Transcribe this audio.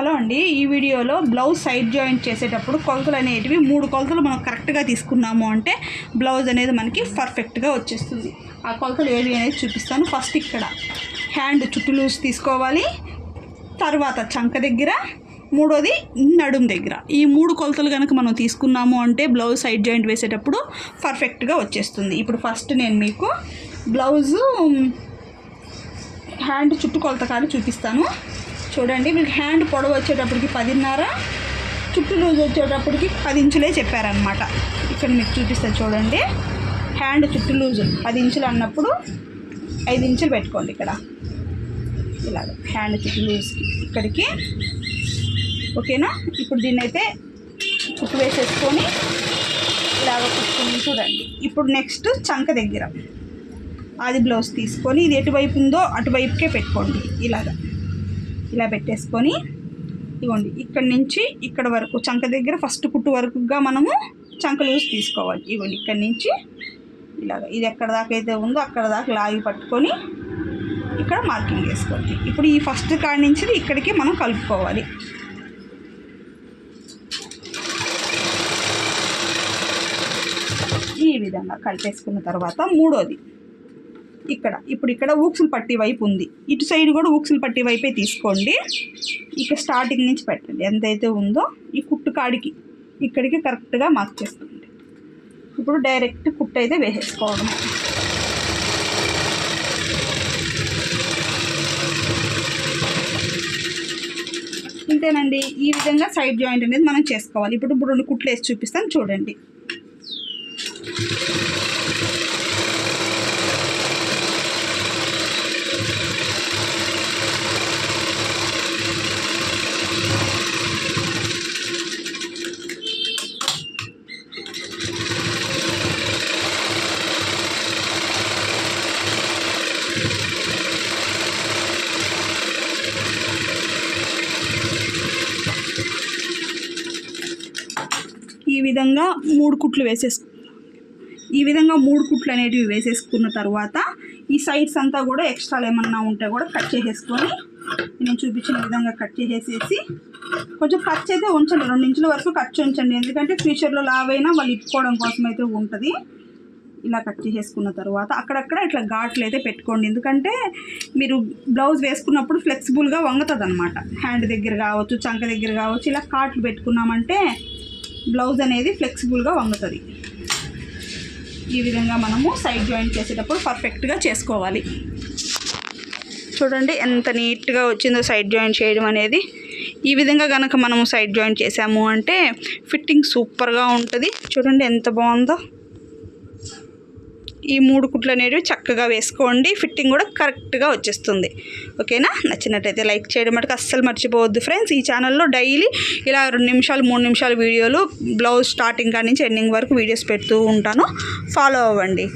Hello అండి. ఈ వీడియోలో బ్లౌజ్ సైడ్ జాయింట్ చేసేటప్పుడు కొలతలు అనేటివి మూడు కొలతలు మనం కరెక్ట్గా తీసుకున్నాము అంటే బ్లౌజ్ అనేది మనకి పర్ఫెక్ట్గా వచ్చేస్తుంది. ఆ కొలతలు ఏవి అనేది చూపిస్తాను. ఫస్ట్ ఇక్కడ హ్యాండ్ చుట్టూ లూజ్ తీసుకోవాలి. తర్వాత చంక దగ్గర మూడోది నడుం దగ్గర. ఈ మూడు కొలతలు కనుక మనం తీసుకున్నాము అంటే బ్లౌజ్ సైడ్ జాయింట్ వేసేటప్పుడు పర్ఫెక్ట్గా వచ్చేస్తుంది. ఇప్పుడు ఫస్ట్ నేను మీకు బ్లౌజు హ్యాండ్ చుట్టూ కొలత కానీ చూపిస్తాను. చూడండి మీకు హ్యాండ్ పొడవు వచ్చేటప్పటికి పదిన్నర చుట్టూ లూజ్ వచ్చేటప్పటికి పది ఇంచులే చెప్పారనమాట ఇక్కడ మీకు చూపిస్తాను చూడండి. హ్యాండ్ చుట్టూ లూజు పది ఇంచులు అన్నప్పుడు ఐదు ఇంచులు పెట్టుకోండి ఇక్కడ. ఇలాగ హ్యాండ్ చుట్టూ లూజ్కి ఇక్కడికి. ఓకేనా? ఇప్పుడు దీన్ని అయితే కుట్టు వేసేసుకొని ఇలాగ కుట్టుకుని చూడండి. ఇప్పుడు నెక్స్ట్ చంక దగ్గర అది బ్లౌజ్ తీసుకొని ఇది ఎటువైపు ఉందో అటువైపుకే పెట్టుకోండి ఇలాగా. ఇలా పెట్టేసుకొని ఇవ్వండి. ఇక్కడ నుంచి ఇక్కడ వరకు చంక దగ్గర ఫస్ట్ కుట్టు వరకుగా మనము చంక లూజ్ తీసుకోవాలి. ఇవ్వండి. ఇక్కడ నుంచి ఇలాగ ఇది ఎక్కడ దాకా అయితే ఉందో అక్కడ దాకా లాగి పట్టుకొని ఇక్కడ మార్కింగ్ వేసుకోండి ఇప్పుడు ఈ ఫస్ట్ కాడి నుంచి ఇక్కడికి మనం కలుపుకోవాలి. ఈ విధంగా కలిపేసుకున్న తర్వాత మూడోది. ఇక్కడ. ఇప్పుడు ఇక్కడ ఊక్సులు పట్టి వైపు ఉంది. ఇటు సైడ్ కూడా ఊక్సులు పట్టి వైపే తీసుకోండి. ఇక స్టార్టింగ్ నుంచి పెట్టండి. ఎంతైతే ఉందో ఈ కుట్టు కాడికి ఇక్కడికి కరెక్ట్గా మార్క్ చేసుకోండి. ఇప్పుడు డైరెక్ట్ కుట్టు అయితే వేసేసుకోవడం. అంతేనండి ఈ విధంగా సైడ్ జాయింట్ అనేది మనం చేసుకోవాలి. ఇప్పుడు ఇప్పుడు రెండు కుట్లు వేసి చూపిస్తాను. చూడండి. విధంగా మూడు కుట్లు వేసేసు ఈ విధంగా మూడు కుట్లు అనేటివి వేసేసుకున్న తర్వాత ఈ సైడ్స్ అంతా కూడా ఎక్స్ట్రాలు ఏమన్నా ఉంటే కూడా కట్ చేసేసుకొని నేను చూపించిన విధంగా కట్ చేసేసి కొంచెం ఖర్చు అయితే ఉంచండి. రెండు ఇంచుల వరకు ఖర్చు ఉంచండి. ఎందుకంటే ఫ్యూచర్లో లావైనా వాళ్ళు ఇప్పుకోవడం కోసం అయితే ఉంటుంది. ఇలా కట్ చేసేసుకున్న తర్వాత అక్కడక్కడ ఇట్లా ఘాట్లు అయితే పెట్టుకోండి. ఎందుకంటే మీరు బ్లౌజ్ వేసుకున్నప్పుడు ఫ్లెక్సిబుల్గా వంగుతుంది అనమాట హ్యాండ్ దగ్గర కావచ్చు చంక దగ్గర కావచ్చు ఇలా కాట్లు పెట్టుకున్నామంటే బ్లౌజ్ అనేది ఫ్లెక్సిబుల్గా వంగుతుంది. ఈ విధంగా మనము సైడ్ జాయింట్ చేసేటప్పుడు పర్ఫెక్ట్గా చేసుకోవాలి. చూడండి ఎంత నీట్గా వచ్చిందో సైడ్ జాయింట్ చేయడం అనేది. ఈ విధంగా కనుక మనము సైడ్ జాయింట్ చేసాము అంటే ఫిట్టింగ్ సూపర్గా ఉంటుంది. చూడండి ఎంత బాగుందో. ఈ మూడు కుట్లు అనేవి చక్కగా వేసుకోండి. ఫిట్టింగ్ కూడా కరెక్ట్గా వచ్చేస్తుంది. ఓకేనా? నచ్చినట్టయితే లైక్ చేయడం మటుకు అస్సలు మర్చిపోవద్దు ఫ్రెండ్స్. ఈ ఛానల్లో డైలీ ఇలా రెండు నిమిషాలు మూడు నిమిషాల వీడియోలు బ్లౌజ్ స్టార్టింగ్ కాడి నుంచి ఎండింగ్ వరకు వీడియోస్ పెడుతూ ఉంటాను. ఫాలో అవ్వండి.